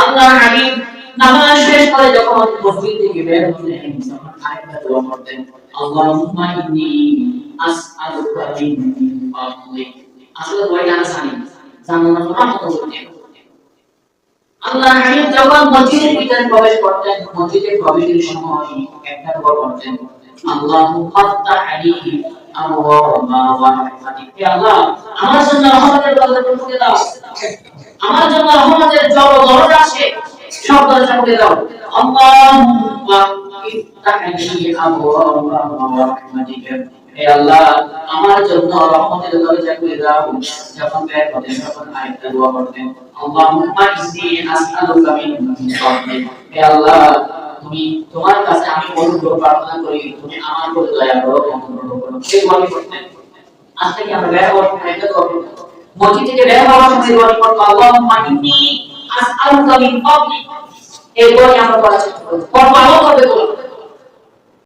আল্লাহ হাবিব নামাজ শেষ করে যখন মসজিদ থেকে বের হলেন তখন আরেকটা দোয়া করতেন, আল্লাহুম্মা ইন্নী আসআলুকা মিন ফাদলিক। আসলে দোয়াটা আসানি জানার জন্য মত করতে আল্লাহ হাবিব যখন মসজিদের ভিতরে প্রবেশ করতেন মসজিদে প্রবেশের সময় একটা দোয়া করতেন আল্লাহুম্মা ফাত্তাহ আলাইহি আল্লাহ, আমার জন্য রহমতের দরজা খুলে দাও। আমার জন্য রহমতের আছে সব দরজা খুলে দাও হে আল্লাহ, আমার জন্য রহমতের দরজা খুলে দাও। যখন বের হতেন তখন আরেকটা দোয়া করতেন আল্লাহুম্মা ইন্নী আসআলুকা মিন ফাদলিক হে আল্লাহ, তুমি তোমার কাছে আমি অনুগ্রহ প্রার্থনা করি। তুমি আমার উপর দয়া করো অনুগ্রহ করো সেই দোয়াটি করতেন আজ থেকে আমরা বের হওয়ার সময় দোয়া করব। মসজিদ থেকে বের হওয়ার সময় দোয়াটি করব। আল্লাহুম্মা ইন্নী আসআলুকা মিন ফাদলিক এই দোয়াটি আমরা চেষ্টা করব। করব আমল করবে